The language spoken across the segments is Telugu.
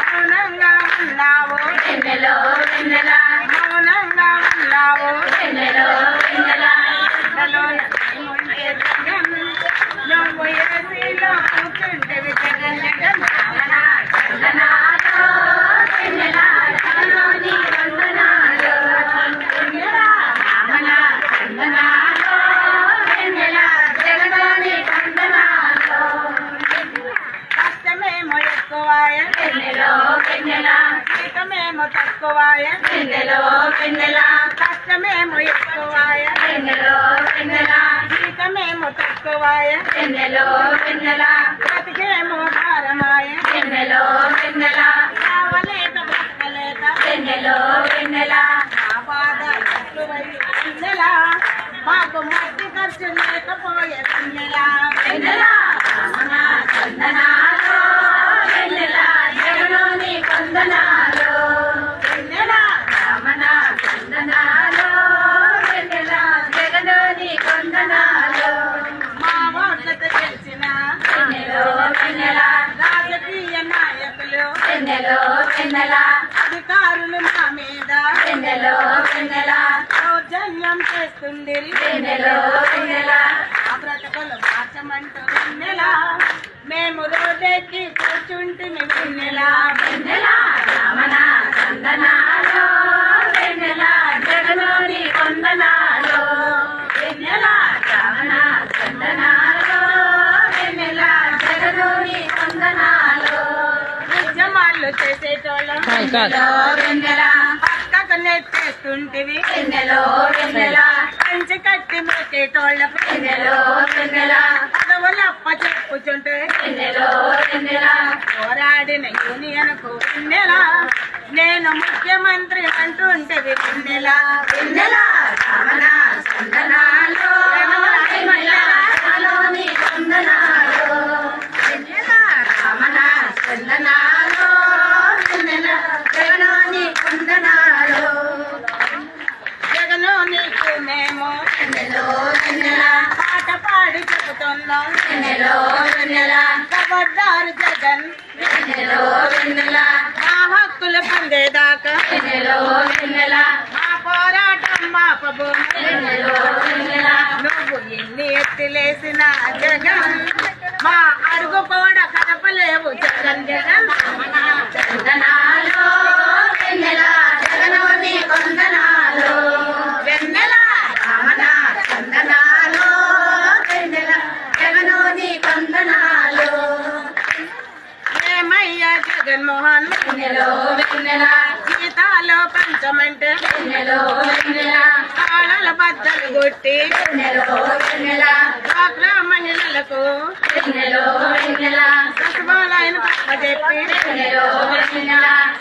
మౌనంగా ఉన్నావు. మౌనంగా ఉన్నావు. జీతమేమో తక్కువాయ. కష్టమేమో ఎక్కువాయ. జీతమేమో తక్కువాయ. బ్రతికేమో భారమాయ. కావలేక బ్రతకలేక. నా బాధ ఎక్కువై వెన్నెల మాకు మట్టి ఖర్చు లేకపోయే వెన్నెల వెన్నెల అధికారులు మా మీద. దౌర్జన్యం చేస్తుంది మార్చమంటూ వెన్నెల. మేము రోడ్డెక్కి కూర్చుంటుంది వెన్నెల. చేసేటోళ్ళం. పక్కకు నెట్టేస్తుంటివి కంచి కట్టి మొక్కేటోళ్ళకు పదవులు అప్ప చెప్పుచుంటే పోరాడిన యూనియన్కు వెన్నెల. నేను ముఖ్యమంత్రి అంటుంటే వెన్నెల. జగను ఖబర్దారు జగన్. మా హక్కులు పొందేదాకా మా పోరాటం మాపబో జగన్మోహన్ గీతాలో పంచమంటే కాళ్ళ బద్దలు కొట్టి డ్వాక్రా మహిళలకు సచివాలయం పక్క చెప్పి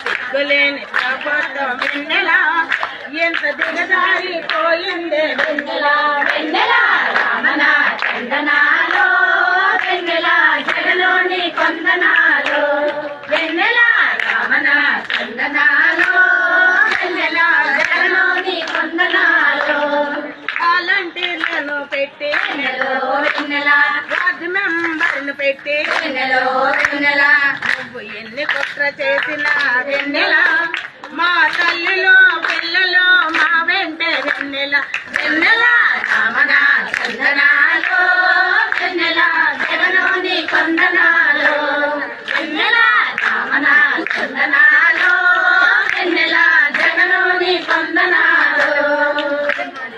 సిగ్గులేని ప్రభుత్వం వెన్నెల. ఎంత వెన్నెల. వాలంటీర్లను పెట్టి వార్డు మెంబర్ను పెట్టి నువ్వు ఎన్ని కుట్ర చేసినా వెన్నెల. మా తల్లిలో పిల్లలు మా వెంటే వెన్నెల. వెన్నెల.